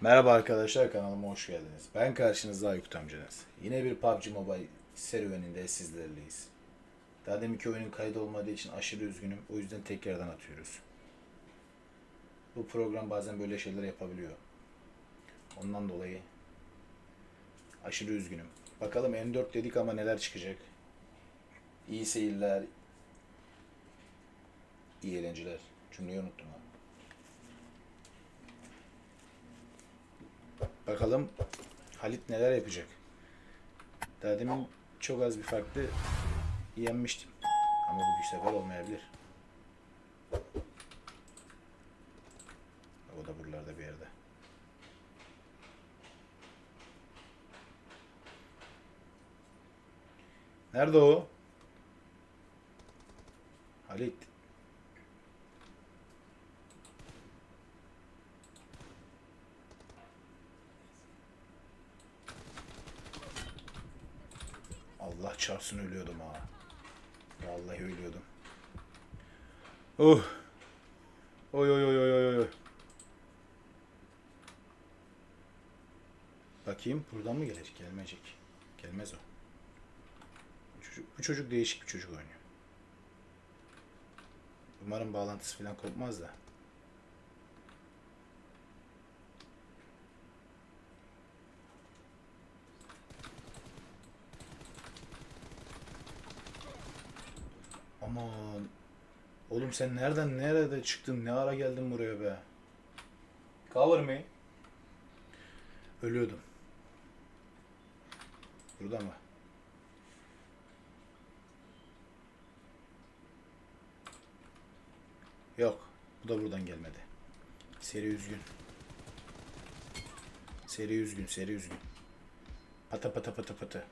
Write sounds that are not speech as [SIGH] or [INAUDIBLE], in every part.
Merhaba arkadaşlar kanalıma hoş geldiniz. Ben karşınızda Aykut amcanız. Yine bir PUBG Mobile serüveninde sizlerleyiz. Daha deminki oyunun kaydı olmadığı için aşırı üzgünüm. O yüzden tekrardan atıyoruz. Bu program bazen böyle şeyler yapabiliyor. Ondan dolayı aşırı üzgünüm. Bakalım M4 dedik ama neler çıkacak. İyi seyirler. İyi eğlenceler. Cümleyi unuttum Bakalım Halit neler yapacak. Daha demin çok az bir farklı yenmiştim. Ama bu sefer olmayabilir. O da buralarda bir yerde. Nerede o? Halit. Allah çarpsın ölüyordum ha. Vallahi ölüyordum. Oh. Oy oy oy oy oy. Bakayım buradan mı gelecek? Gelmeyecek. Gelmez o. Bu çocuk, bu çocuk değişik bir çocuk oynuyor. Umarım bağlantısı falan kopmaz da. Aman. Oğlum sen nereden nerede çıktın? Ne ara geldin buraya be? Cover me. Ölüyordum. Burada mı? Yok. Bu da buradan gelmedi. Seri üzgün. Seri üzgün, seri üzgün. Pata pata pata pata.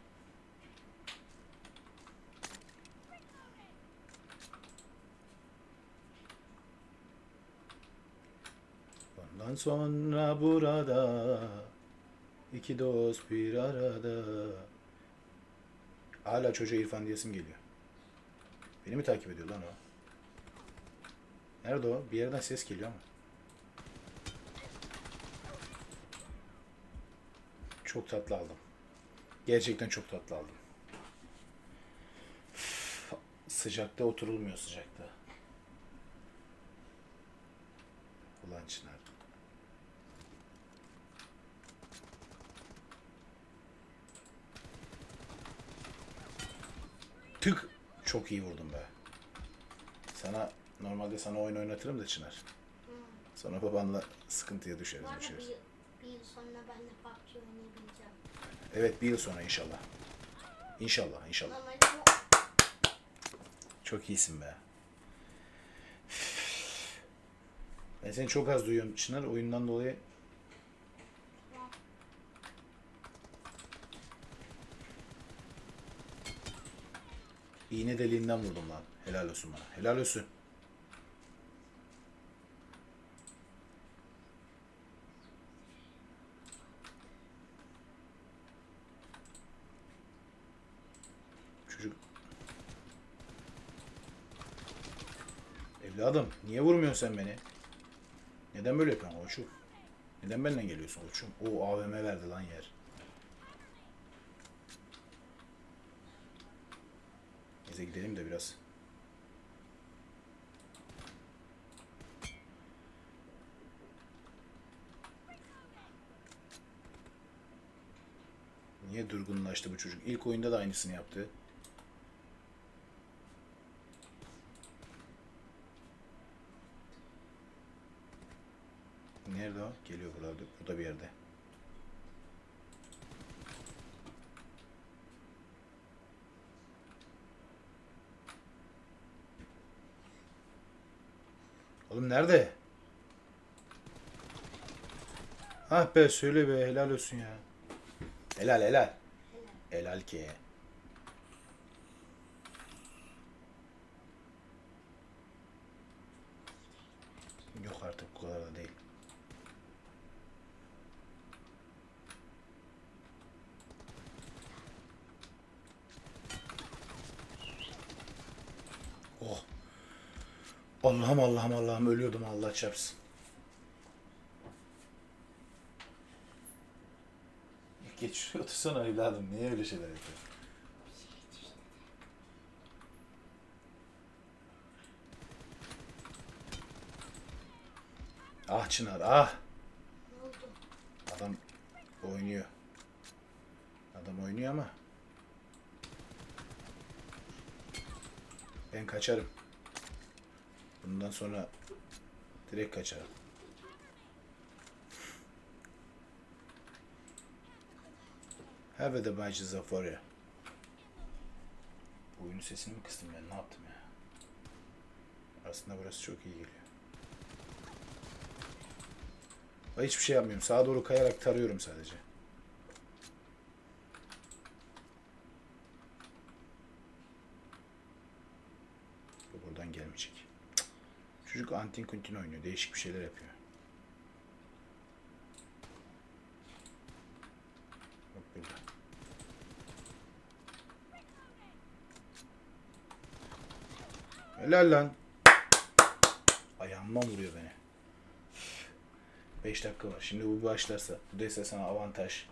Ondan sonra burada iki dost bir arada. Hala çocuğa İrfan diyesim geliyor. Beni mi takip ediyor lan o? Nerede o? Bir yerden ses geliyor ama. Çok tatlı aldım. Gerçekten çok tatlı aldım. Üf, Sıcakta oturulmuyor sıcakta. Ulan Çınar. Tık. Çok iyi vurdum be. Sana normalde sana oyun oynatırım da Çınar. Sonra babanla sıkıntıya düşeriz. Bu arada düşeriz. bir, bir yıl sonra ben de PUBG oynayabileceğim. Evet bir yıl sonra inşallah. İnşallah inşallah. Normalde Çok iyisin be. Ben seni çok az duyuyorum Çınar oyundan dolayı. İğne deliğinden vurdum lan. Helal olsun bana. Helal olsun. Çocuk Evladım niye vurmuyorsun sen beni? Neden böyle yapıyorsun koçum? Neden benden geliyorsun koçum? O AVM verdi lan yer. Neyse gidelim de biraz. Niye durgunlaştı bu çocuk? İlk oyunda da aynısını yaptı. Nerede o? Geliyor burada, burada bir yerde. Oğlum nerede? Ah be söyle be helal olsun ya. Helal helal. Helal ki. Yok artık bu kadar da değil. Oh. Allah'ım Allah'ım Allah'ım ölüyordum Allah çarpsın. Geç şuraya [LAUGHS] otursana evladım. Niye öyle şeyler yapıyorsun? Ah Çınar ah. Adam oynuyor. Adam oynuyor ama. Ben kaçarım. Bundan sonra direkt kaçarım. Have the badges of warrior. Oyunun sesini mi kıstım ben? Ne yaptım ya? Aslında burası çok iyi geliyor. Ben hiçbir şey yapmıyorum. Sağa doğru kayarak tarıyorum sadece. Bu buradan gelmeyecek. Çocuk antin kuntin oynuyor. Değişik bir şeyler yapıyor. Bak burada. Helal lan. Ayağımdan vuruyor beni. 5 dakika var. Şimdi bu başlarsa, bu dese sana avantaj.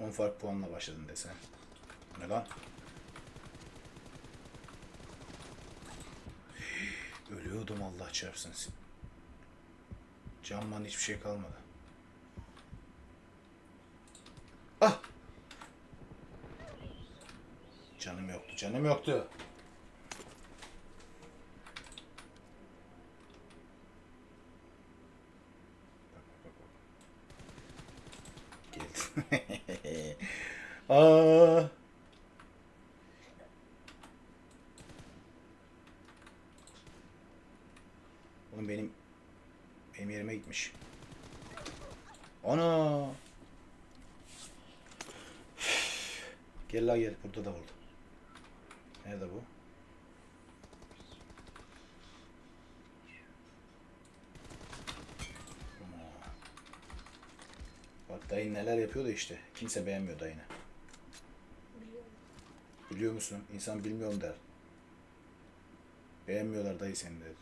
10 fark puanla başladın desen. Ne lan? [GASPS] Ölüyordum Allah çarpsın. Camman hiçbir şey kalmadı. Ah! Canım yoktu. [LAUGHS] Aa. Oğlum benim benim yerime gitmiş. Ana. Gel la gel. Burada da vurdu. Nerede bu? Bak dayın neler yapıyor da işte. Kimse beğenmiyor dayını. Biliyorum. Biliyor musun? İnsan bilmiyorum der. Beğenmiyorlar dayı seni der.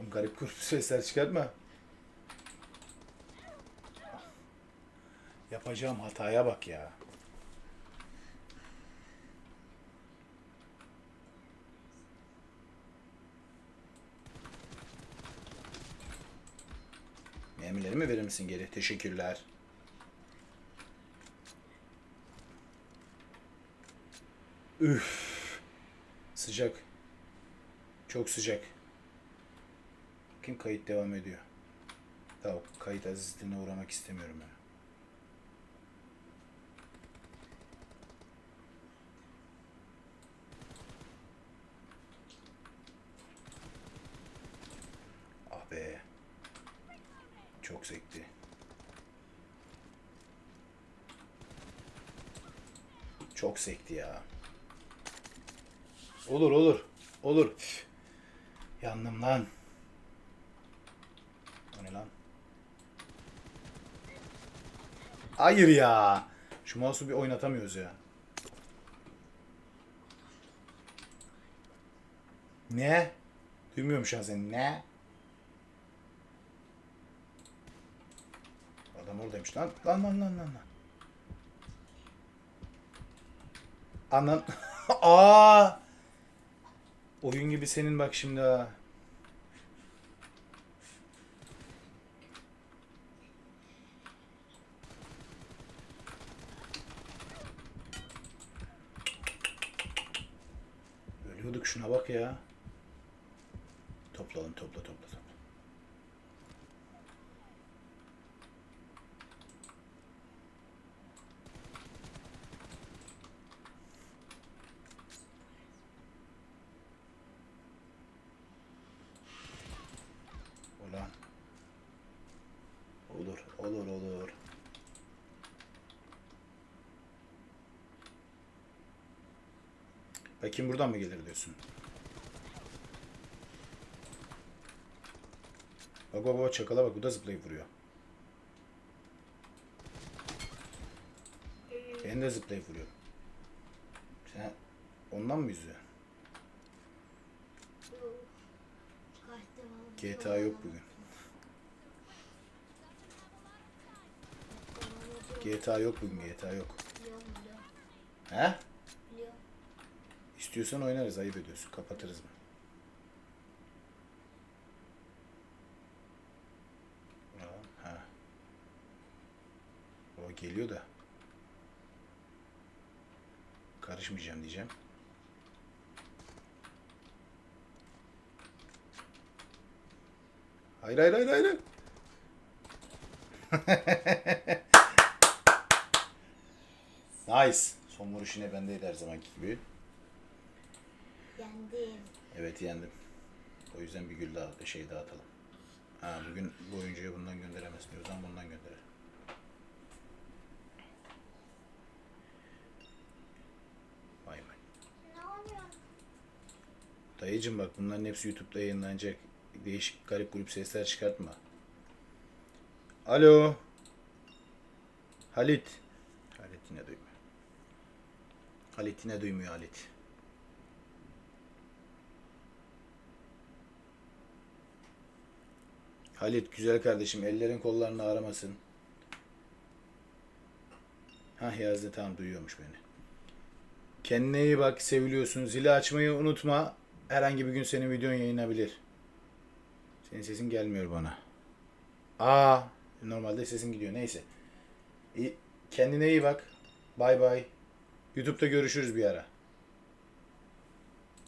Oğlum garip grup [LAUGHS] sesler çıkartma. Yapacağım hataya bak ya. Mermilerimi verir misin geri? Teşekkürler. Üf. Sıcak. Çok sıcak. Kim kayıt devam ediyor? Tamam, kayıt azizliğine uğramak istemiyorum ben. Ah be. Çok zevkli. Çok sekti ya. Olur olur. Olur. Yandım lan. O ne lan? Hayır ya. Şu mouse'u bir oynatamıyoruz ya. Ne? Duymuyorum şu an seni. Ne? Adam oradaymış lan. Lan lan lan lan. lan. Anan. [LAUGHS] Aa! Oyun gibi senin bak şimdi ha. Ölüyorduk şuna bak ya. Toplayalım topla topla topla. Ulan. Olur, olur, olur. Bakayım buradan mı gelir diyorsun? Bak bak bak çakala bak bu da zıplayıp vuruyor. Ben de zıplayıp vuruyorum. Sen ondan mı devam. GTA yok bugün. GTA yok bugün GTA yok. Biliyorum biliyorum. He? Biliyorum. İstiyorsan oynarız ayıp ediyorsun. Kapatırız mı? Ha. O geliyor da. Karışmayacağım diyeceğim. Hayır hayır hayır hayır. [LAUGHS] nice. Son vuruş yine bendeydi her zamanki gibi. Yendim. Evet yendim. O yüzden bir gül daha şey dağıtalım. Ha bugün bu oyuncuya bundan gönderemezsin diyorsan bundan gönderir. Vay vay. Ne oluyor? Dayıcım bak bunların hepsi YouTube'da yayınlanacak. Değişik garip grup sesler çıkartma. Alo. Halit. Halit yine duymuyor. Halit yine duymuyor Halit. Halit güzel kardeşim ellerin kollarını ağrımasın. Hah yazdı tamam duyuyormuş beni. Kendine iyi bak seviliyorsun. Zili açmayı unutma. Herhangi bir gün senin videon yayınlanabilir. Senin sesin gelmiyor bana. Aa, normalde sesin gidiyor. Neyse. İyi, kendine iyi bak. Bay bay. YouTube'da görüşürüz bir ara.